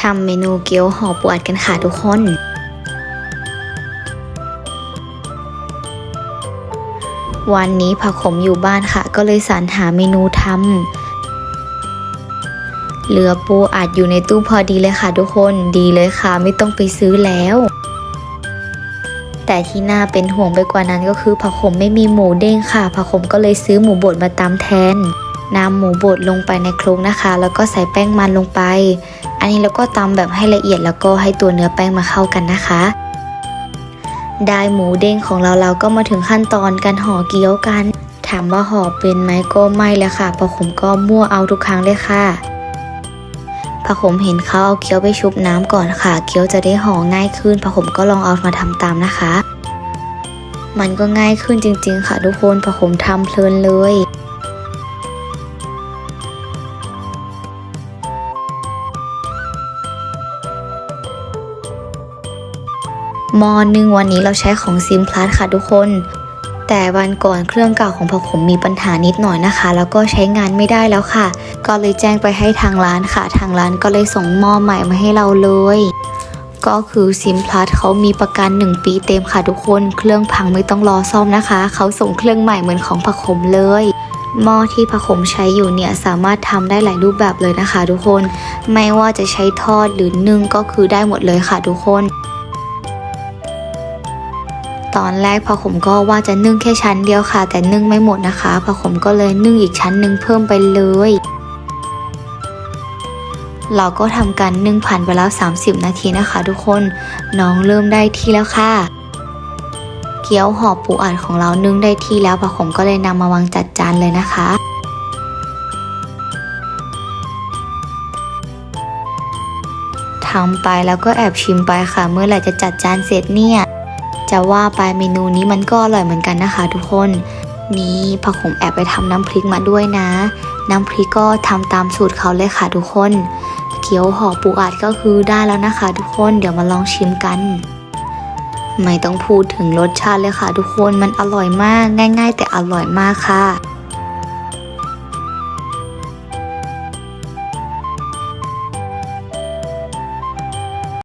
ทำเมนูเกี๊ยวห่อปูอัดกันค่ะทุกคน วันนี้ผักขมอยู่บ้านค่ะ ก็เลยสรรหาเมนูทำเหลือปูอัดอยู่ในตู้พอดีเลยค่ะทุกคนดีเลยค่ะไม่ต้องไปซื้อแล้ว แต่ที่น่าเป็นห่วงไปกว่านั้นก็คือผักขมไม่มีหมูเด้งค่ะผักขมก็เลยซื้อหมูบดมาตำแทนนำหมูบดลงไปในคลุกนะคะ แล้วก็ใส่แป้งมันลงไป อันนี้เราก็ตำแบบให้ละเอียดแล้วก็ให้ตัวเนื้อแป้งมาเข้ากันนะคะได้หมูเด้งของเราเราก็มาถึงขั้นตอนการห่อเกี๊ยวกัน ถามว่าห่อเป็นไหมก็ไม่เลยค่ะพราะผมก็มั่วเอาทุกครั้งเลยค่ะพอผมเห็นเขาเอาเกี๊ยวไปชุบน้ำก่อนค่ะ เกี๊ยวจะได้ห่อง่ายขึ้นพอผมก็ลองเอามาทำตามนะคะ มันก็ง่ายขึ้นจริง ๆ ค่ะทุกคนพอผมทำเพลินเลย มอหนึ่งวันนี้เราใช้ของซิมพลัสค่ะทุกคน แต่วันก่อนเครื่องเก่าของพอผมมีปัญหานิดหน่อยนะคะ แล้วก็ใช้งานไม่ได้แล้วค่ะ ก็เลยแจ้งไปให้ทางร้านค่ะ ทางร้านก็เลยส่งหม้อใหม่มาให้เราเลย ก็คือซิมพลัสเขามีประกัน 1 ปีเต็มค่ะทุกคน เครื่องพังไม่ต้องรอซ่อมนะคะ เขาส่งเครื่องใหม่เหมือนของผักขมเลยหม้อที่ผักขมใช้อยู่เนี่ยสามารถทำได้หลายรูปแบบเลยนะคะ ทุกคน ไม่ว่าจะใช้ทอดหรือนึ่งก็คือได้หมดเลยค่ะทุกคน ตอนแรกพอผมก็ว่าจะนึ่งแค่ชั้นเดียวค่ะ แต่นึ่งไม่หมดนะคะพอผมก็เลยนึ่งอีกชั้นหนึ่งเพิ่มไปเลย เราก็ทำการนึ่งผ่านไปแล้ว 30 นาทีนะคะ ทุกคนน้องเริ่มได้ที่แล้วค่ะเกี๊ยวห่อปูอัดของเรานึ่งได้ที่แล้วพอผมก็เลยนำมาวางจัดจานเลยนะคะทำไปแล้วก็แอบชิมไปค่ะ เมื่อไหร่จะจัดจานเสร็จเนี่ย จะว่าไปเมนูนี้มันก็อร่อยเหมือนกันนะคะ ทุกคน นี่ผักขมแอบไปทำน้ำพริกมาด้วยนะ น้ำพริกก็ทำตามสูตรเขาเลยค่ะทุกคน เกี๊ยวห่อปูอัดก็คือได้แล้วนะคะ ทุกคนเดี๋ยวมาลองชิมกัน ไม่ต้องพูดถึงรสชาติเลยค่ะ ทุกคนมันอร่อยมากง่าย ๆ แต่อร่อยมากค่ะ